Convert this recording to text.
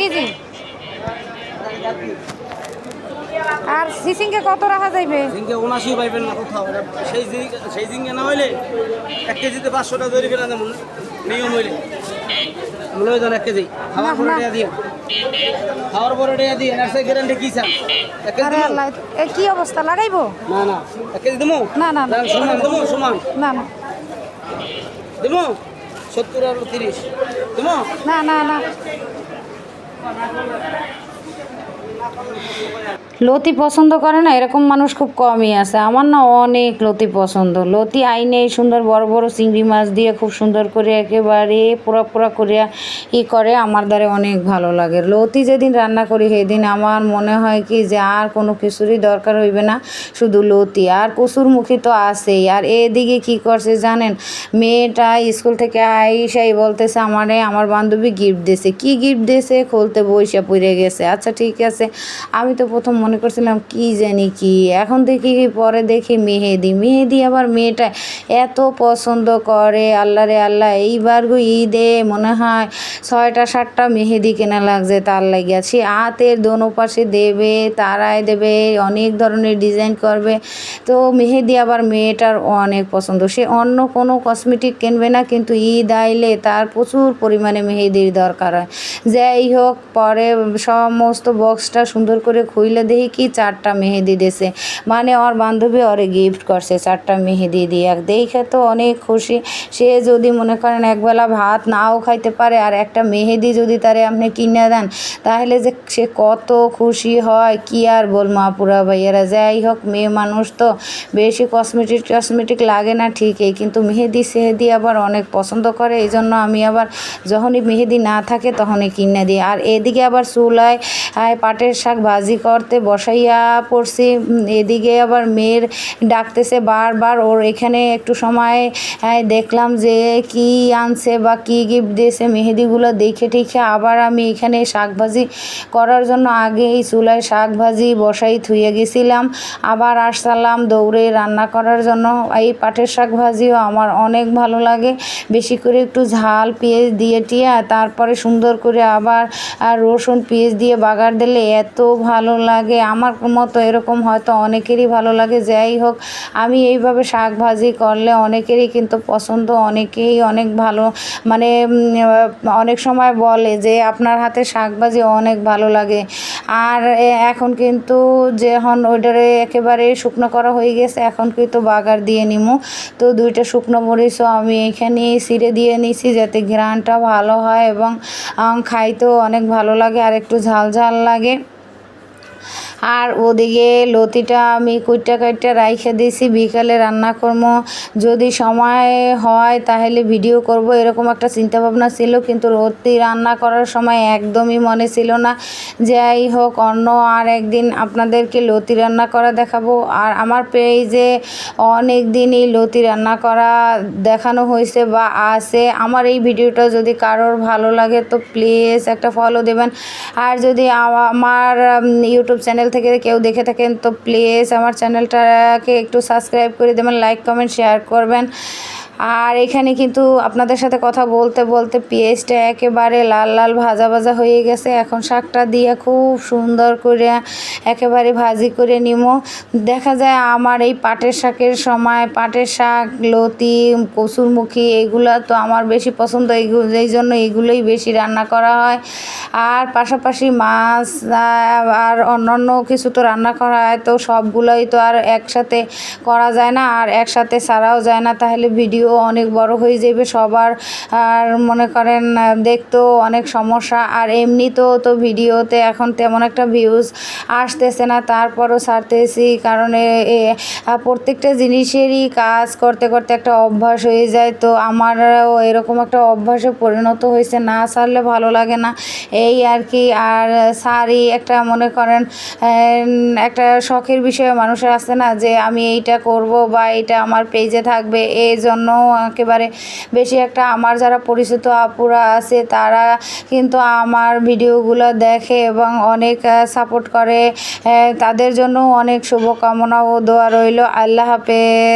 KG. আর সিসিংকে কত রাখা যাইবে? জিঙ্গে উনাশি পাইবেন না কোথাও। এটা সেই সেই জিঙ্গে না হইলে এক কেজিতে পাঁচশো টাকা তৈরি করে দেবেন নিয়ম হইলে। মূল্য দেন এক কেজি। খাওয়ার পরে। টাকা দিয়ে খাওয়ার পরে টাকা দিয়ে নার্সারি গ্যারান্টি কি চান? এক কেজি আরে এ কি অবস্থা? লাগাইবো? না না। এক কেজি দেবো না, না, না। সমান দেবো সমান। না না। দেবো সত্তর আর তিরিশ। দেবো না না না। con লতি পছন্দ করে না, এরকম মানুষ খুব কমই আছে। আমার না অনেক লতি পছন্দ। লতি আইনে সুন্দর বড় বড় চিংড়ি মাছ দিয়ে খুব সুন্দর করে একেবারে পোড়া পোড়া করে ই করে, আমার দ্বারা অনেক ভালো লাগে। লতি যেদিন রান্না করি, সেদিন আমার মনে হয় কি যে আর কোনো কিছুরই দরকার হইবে না, শুধু লতি। আর কচুর মুখী তো আছেই। আর এদিকে কি করছে জানেন, মেয়েটা স্কুল থেকে আইসাই বলতেছে, আমারে, আমার বান্ধবী গিফট দিয়েছে। কি গিফট দিয়েছে? খুলতে বইসা পড়ে গেছে। আচ্ছা ঠিক আছে। আমি তো প্রথম মনে করছিলাম, কি জানি কি? এখন দেখি পরে দেখি মেহেদি। মেহেদি আবার মেয়েটা এত পছন্দ করে, আল্লাহ রে আল্লাহ, এইবার গো ঈদে মনে হয় ছয়টা, সাতটা মেহেদি কেনা লাগছে তার লাগিয়া সে হাতের দোনো পাশে দেবে তারাই দেবে, অনেক ধরনের ডিজাইন করবে। তো মেহেদি আবার মেয়েটার অনেক পছন্দ। সে অন্য কোনো কসমেটিক কিনবে না, কিন্তু ঈদ আইলে তার প্রচুর পরিমাণে মেহেদির দরকার হয়। যাই হোক, পরে সমস্ত বক্সটা সুন্দর করে খুইলে দেখি কি চারটা মেহেদি দিয়েছে মানে ওর বান্ধবী ওরে গিফট করছে চারটা মেহেদি দিয়ে। দেখে তো অনেক খুশি। সে যদি মনে করেন একবেলা ভাত নাও খাইতে পারে আর একটা মেহেদি যদি তারে আপনি কিনে দেন, তাহলে যে সে কত খুশি হয়, কি আর বল মা পুরা ভাইয়েরা। যাই হোক, মেয়ে মানুষ তো বেশি কসমেটিক টসমেটিক লাগে না ঠিকই। কিন্তু মেহেদি সেহেদি আবার অনেক পছন্দ করে। এই জন্য আমি আবার যখনই মেহেদি না থাকে তখনই কিনে দিই। আর এদিকে আবার চুলায় আয় শাক ভাজি করতে বসাইয়া পড়ছি। এদিকে আবার মেয়ের ডাকতেছে বারবার। ওর এখানে একটু সময় দেখলাম যে কি আনছে বা কি গিফট দিয়েছে মেহেদিগুলো দেখে টেখে আবার আমি এখানে শাক ভাজি করার জন্য আগে এই চুলায় শাক ভাজি বসাই থুয়ে গেছিলাম। আবার আসলাম দৌড়ে রান্না করার জন্য। এই পাটের শাক ভাজিও আমার অনেক ভালো লাগে। বেশি করে একটু ঝাল পেঁয়াজ দিয়ে টিয়া, তারপরে সুন্দর করে আবার রসুন পেঁয়াজ দিয়ে বাগার দিলে এত ভালো লাগে। আমার মতো এরকম হয়তো অনেকেরই ভালো লাগে। যাই হোক, আমি এইভাবে শাক ভাজি করলে অনেকেরই কিন্তু পছন্দ, অনেকেই অনেক ভালো মানে অনেক সময় বলে যে আপনার হাতে শাক ভাজি অনেক ভালো লাগে। আর এখন কিন্তু যখন ওইটারে একেবারে শুকনো করা হয়ে গেছে, এখন কিন্তু বাগার দিয়ে নিমু। তো দুইটা শুকনো মরিচও আমি এখানে সিরে দিয়ে নিছি যাতে ঘ্রাণটা ভালো হয় এবং খাইতেও অনেক ভালো লাগে আর একটু ঝাল ঝাল লাগে। আর ওদিকে লতিটা আমি কুইটা কাইটা রাইখে দিয়েছি, বিকালে রান্না করব। যদি সময় হয় তাহলে ভিডিও করব। এরকম একটা চিন্তা ভাবনা ছিল, কিন্তু লতি রান্না করার সময় একদমই মনে ছিল না। যাই হোক, অন্য আর একদিন আপনাদেরকে লতি রান্না করা দেখাবো। আর আমার পেজে অনেক দিনই লতি রান্না করা দেখানো হয়েছে বা আছে। আমার এই ভিডিওটা যদি কারোর ভালো লাগে তো প্লিজ একটা ফলো দেবেন। আর যদি আমার ইউটিউব চ্যানেল থেকে কেউ দেখে থাকেন, তো প্লিজ আমার চ্যানেলটাকে একটু সাবস্ক্রাইব করে দেবেন লাইক কমেন্ট শেয়ার করবেন। আর এখানে কিন্তু আপনাদের সাথে কথা বলতে বলতে পেঁয়াজটা একেবারে লাল লাল ভাজা ভাজা হয়ে গেছে। এখন শাকটা দিয়ে খুব সুন্দর করে একেবারে ভাজি করে নিমো। দেখা যায় আমার এই পাটের শাকের সময়, পাটের শাক, লতি, কচুরমুখী, এগুলো তো আমার বেশি পছন্দ। এই জন্য এগুলোই বেশি রান্না করা হয়। আর পাশাপাশি মাছ আর অন্যান্য কিছু তো রান্না করা হয়। তো সবগুলোই তো আর একসাথে করা যায় না, আর একসাথে ছাড়াও যায় না। তাহলে ভিডিও অনেক বড় হয়ে যাবে, সবার, আর মনে করেন দেখতেও অনেক সমস্যা। আর এমনিতেও তো ভিডিওতে এখন তেমন একটা ভিউজ আসতেছে না, তারপরও সারতেছি কারণ প্রত্যেকটা জিনিসেরই কাজ করতে করতে একটা অভ্যাস হয়ে যায়। তো আমারও এরকম একটা অভ্যাসে পরিণত হয়েছে, না সারলে ভালো লাগে না। এই আর কি, আর শাড়ি একটা মনে করেন একটা শখের বিষয়ে মানুষের আছে না, যে আমি এইটা করব বা এটা আমার পেজে থাকবে, এই জন্য একেবারে বেশি একটা আমার যারা পরিচিত আপুরা আছে, তারা কিন্তু আমার ভিডিওগুলো দেখে এবং অনেক সাপোর্ট করে। তাদের জন্য অনেক শুভকামনা ও দোয়া রইল। আল্লাহ হাফেজ।